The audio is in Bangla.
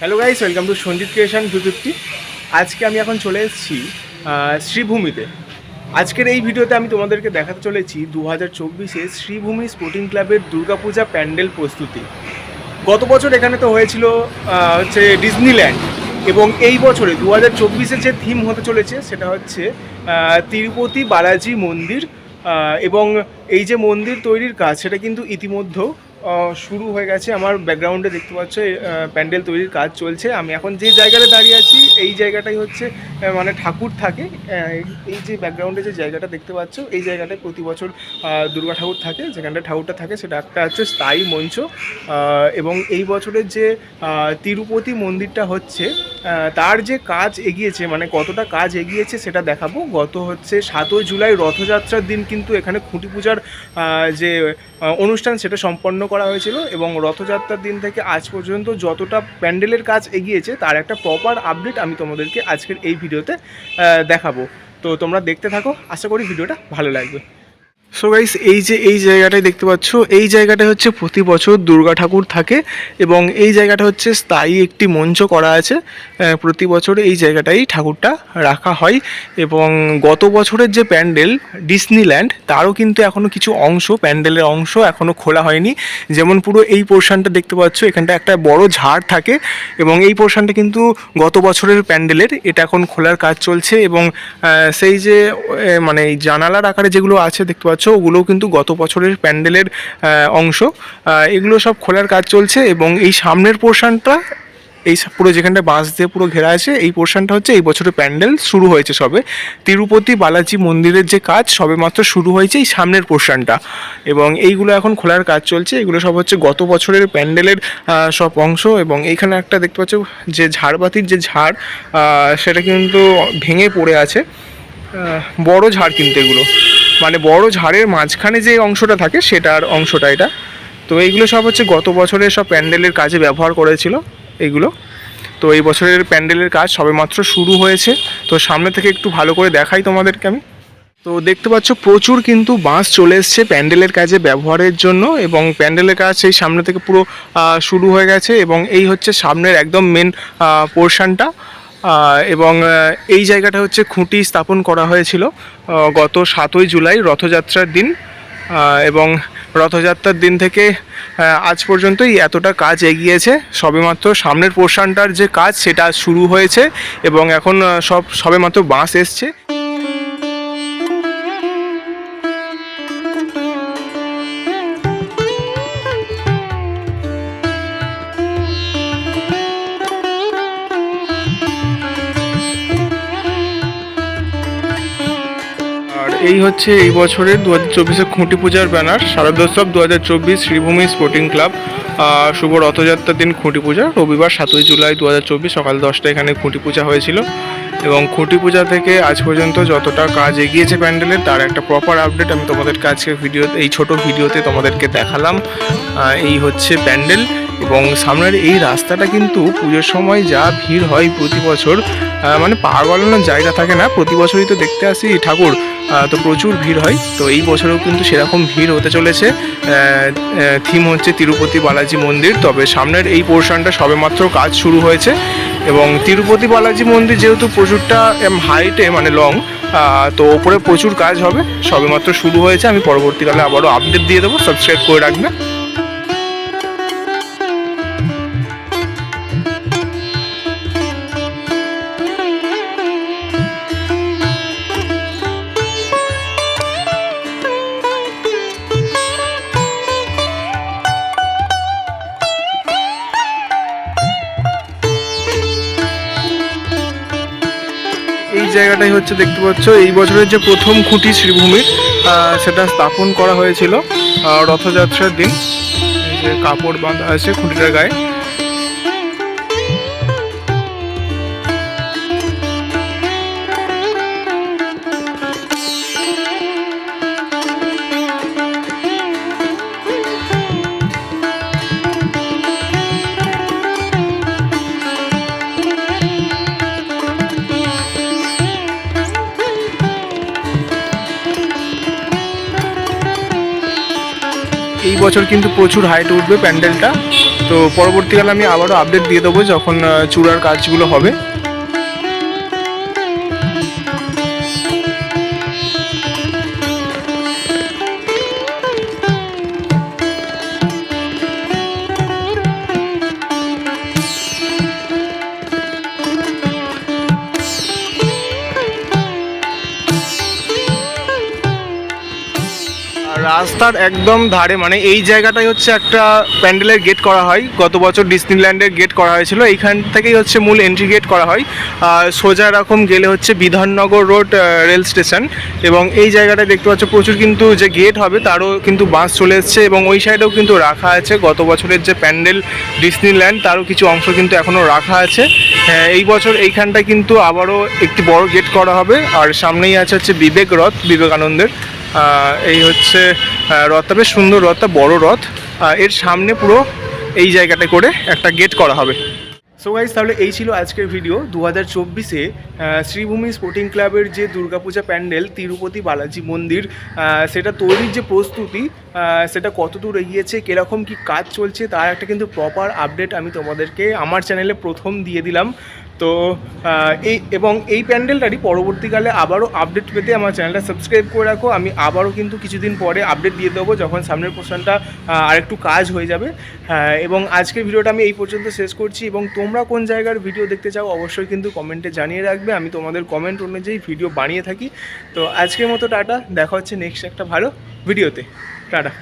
Hello guys welcome to Sanjit creation two fifty আজকে আমি এখন চলে এসেছি শ্রীভূমিতে। আজকের এই ভিডিওতে আমি তোমাদেরকে দেখাতে চলেছি দু হাজার চব্বিশে শ্রীভূমি স্পোর্টিং ক্লাবের দুর্গাপূজা প্যান্ডেল প্রস্তুতি। গত বছর এখানে তো হয়েছিল হচ্ছে ডিজনিল্যান্ড এবং এই বছরে দু হাজার চব্বিশের যে থিম হতে চলেছে সেটা হচ্ছে তিরুপতি বালাজি মন্দির এবং এই যে মন্দির তৈরির কাজ সেটা কিন্তু ইতিমধ্যেও শুরু হয়ে গেছে আমার ব্যাকগ্রাউন্ডে দেখতে পাচ্ছ প্যান্ডেল তৈরির কাজ চলছে। আমি এখন যে জায়গাটা দাঁড়িয়ে আছি, এই জায়গাটাই হচ্ছে মানে ঠাকুর থাকে। এই যে ব্যাকগ্রাউন্ডে যে জায়গাটা দেখতে পাচ্ছ, এই জায়গাটায় প্রতি বছর দুর্গা ঠাকুর থাকে যেখানটা ঠাকুরটা থাকে, সেটা একটা হচ্ছে স্থায়ী মঞ্চ। এবং এই বছরের যে তিরুপতি মন্দিরটা হচ্ছে তার যে কাজ এগিয়েছে মানে কতটা কাজ এগিয়েছে সেটা দেখাবো। গত হচ্ছে সাতই জুলাই রথযাত্রার দিন কিন্তু এখানে খুঁটি পূজার যে অনুষ্ঠান সেটা সম্পন্ন করা হয়েছিল এবং রথযাত্রার দিন থেকে আজ পর্যন্ত যতটা প্যান্ডেলের কাজ এগিয়েছে, তার একটা প্রপার আপডেট আমি তোমাদেরকে আজকের এই ভিডিওতে দেখাবো। তো তোমরা দেখতে থাকো। আশা করি ভিডিওটা ভালো লাগবে। সো গাইস এই যে, এই জায়গাটায় দেখতে পাচ্ছ, এই জায়গাটা হচ্ছে প্রতি বছর দুর্গা ঠাকুর থাকে এবং এই জায়গাটা হচ্ছে স্থায়ী একটি মঞ্চ করা আছে। প্রতি বছর এই জায়গাটাই ঠাকুরটা রাখা হয় এবং গত বছরের যে প্যান্ডেল ডিসনিল্যান্ড, তারও কিন্তু এখনও কিছু অংশ, প্যান্ডেলের অংশ এখনও খোলা হয়নি। যেমন পুরো এই পোর্শনটা দেখতে পাচ্ছ, এখানটা একটা বড় ঝাড় থাকে এবং এই পোর্শনটা কিন্তু গত বছরের প্যান্ডেলের, এটা এখন খোলার কাজ চলছে এবং সেই যে মানে জানালার আকারে যেগুলো আছে, দেখতে পাচ্ছ ওগুলোও কিন্তু গত বছরের প্যান্ডেলের অংশ। এগুলো সব খোলার কাজ চলছে এবং এই সামনের পোর্শনটা, এই পুরো যেখানটা বাঁশ দিয়ে পুরো ঘেরা আছে, এই পোর্শনটা হচ্ছে এই বছরের প্যান্ডেল, শুরু হয়েছে সবে। তিরুপতি বালাজি মন্দিরের যে কাজ, সবে মাত্র শুরু হয়েছে এই সামনের পোর্শনটা। এবং এইগুলো এখন খোলার কাজ চলছে, এগুলো সব হচ্ছে গত বছরের প্যান্ডেলের সব অংশ এবং এইখানে একটা দেখতে পাচ্ছ, যে ঝাড়বাতির যে ঝাড় সেটা কিন্তু ভেঙে পড়ে আছে। বড় ঝাড় কিন্তু এগুলো। মানে বড় ঝাড়ের মাঝখানে যে অংশটা থাকে সেটার অংশটা এটা। তো এইগুলো সব হচ্ছে গত বছরের সব প্যান্ডেলের কাজে ব্যবহার করেছিল এইগুলো। তো এই বছরের প্যান্ডেলের কাজ সবেমাত্র শুরু হয়েছে। তো সামনে থেকে একটু ভালো করে দেখাই তোমাদেরকে আমি। তো দেখতে পাচ্ছ প্রচুর কিন্তু বাঁশ চলে এসছে প্যান্ডেলের কাজে ব্যবহারের জন্য এবং প্যান্ডেলের কাজ সেই সামনে থেকে পুরো শুরু হয়ে গেছে এবং এই হচ্ছে সামনের একদম মেন পোর্শনটা এবং এই জায়গাটা হচ্ছে খুঁটি স্থাপন করা হয়েছিল গত সাতই জুলাই রথযাত্রার দিন। এবং রথযাত্রার দিন থেকে আজ পর্যন্তই এতটা কাজ এগিয়েছে। সবেমাত্র সামনের পোর্শানটার যে কাজ, সেটা শুরু হয়েছে এবং এখন সব, সবেমাত্র বাঁশ এসছে। এই হচ্ছে এই বছরের দু হাজার চব্বিশে খুঁটি পূজার ব্যানার শারদোৎসব দু হাজার চব্বিশ শ্রীভূমি স্পোর্টিং ক্লাব। শুভ রথযাত্রার দিন খুঁটি পূজা, রবিবার সাতই জুলাই দু হাজার চব্বিশ সকাল দশটা এখানে খুঁটি পূজা হয়েছিল। এবং খুঁটি পূজা থেকে আজ পর্যন্ত যতটা কাজ এগিয়েছে প্যান্ডেলের, তার একটা প্রপার আপডেট আমি তোমাদেরকে আজকে ভিডিও এই ছোট ভিডিওতে তোমাদেরকে দেখালাম। এই হচ্ছে প্যান্ডেল। এবং সামনের এই রাস্তাটা কিন্তু পুজোর সময় যা ভিড় হয় প্রতি বছর মানে পা গলানোর জায়গা থাকে না, প্রতি বছরই তো দেখতে আসি ঠাকুর তো প্রচুর ভিড় হয়। তো এই বছরেও কিন্তু সেরকম ভিড় হতে চলেছে। থিম হচ্ছে তিরুপতি বালাজি মন্দির, তবে সামনের এই পোর্শনটা সবেমাত্র কাজ শুরু হয়েছে। এবং তিরুপতি বালাজি মন্দির যেহেতু প্রচুরটা হাইটে মানে লং তো ওপরে প্রচুর কাজ হবে, সবেমাত্র শুরু হয়েছে। আমি পরবর্তীকালে আবারও আপডেট দিয়ে দেবো সাবস্ক্রাইব করে রাখবে। জায়গাটাই হচ্ছে দেখতে পাচ্ছ। এই বছরের যে প্রথম খুঁটি শ্রীভূমির সেটা স্থাপন করা হয়েছিল রথযাত্রার দিন। যে কাপড় বাঁধা আছে খুঁটিটার গায়ে। বছর কিন্তু প্রচুর হাইট উঠবে প্যান্ডেলটা। তো পরবর্তীকালে আমি আবারও আপডেট দিয়ে দেবো যখন চূড়ার কাজগুলো হবে। রাস্তার একদম ধারে মানে এই জায়গাটাই হচ্ছে একটা প্যান্ডেলের গেট করা হয়। গত বছর ডিসনিল্যান্ডের গেট করা হয়েছিল। এইখান থেকেই হচ্ছে মূল এন্ট্রি গেট করা হয়। সোজা এরকম গেলে হচ্ছে বিধাননগর রোড রেল স্টেশন এবং এই জায়গাটায় দেখতে পাচ্ছ প্রচুর কিন্তু যে গেট হবে তারও কিন্তু বাস চলে এসছে এবং ওই সাইডেও কিন্তু রাখা আছে। গত বছরের যে প্যান্ডেল ডিসনিল্যান্ড তারও কিছু অংশ কিন্তু এখনও রাখা আছে। হ্যাঁ, এই বছর এইখানটায় কিন্তু আবারও একটি বড় গেট করা হবে। আর সামনেই আছে হচ্ছে বিবেক রথ বিবেকানন্দের। এই হচ্ছে রথটা বেশ সুন্দর রথটা বড় রথ। এর সামনে পুরো এই জায়গাটা করে একটা গেট করা হবে। সো গাইজ তাহলে এই ছিল আজকের ভিডিও দু হাজার চব্বিশে শ্রীভূমি স্পোর্টিং ক্লাবের যে দুর্গাপূজা প্যান্ডেল, তিরুপতি বালাজি মন্দির সেটা তৈরির যে প্রস্তুতি সেটা কতদূর এগিয়েছে, কীরকম কি কাজ চলছে, তার একটা কিন্তু প্রপার আপডেট আমি তোমাদেরকে আমার চ্যানেলে প্রথম দিয়ে দিলাম। তো এই এবং এই প্যান্ডেলটারই পরবর্তীকালে আবারও আপডেট পেতে আমার চ্যানেলটা সাবস্ক্রাইব করে রাখো। আমি আবারও কিন্তু কিছুদিন পরে আপডেট দিয়ে দেবো যখন সামনের পোর্শনটা আরেকটু কাজ হয়ে যাবে। হ্যাঁ, এবং আজকের ভিডিওটা আমি এই পর্যন্ত শেষ করছি এবং তোমরা কোন জায়গার ভিডিও দেখতে চাও অবশ্যই কিন্তু কমেন্টে জানিয়ে রাখবে। আমি তোমাদের কমেন্ট অনুযায়ী ভিডিও বানিয়ে থাকি। তো আজকের মতো টাটা দেখা হচ্ছে নেক্সট একটা ভালো ভিডিওতে টাটা।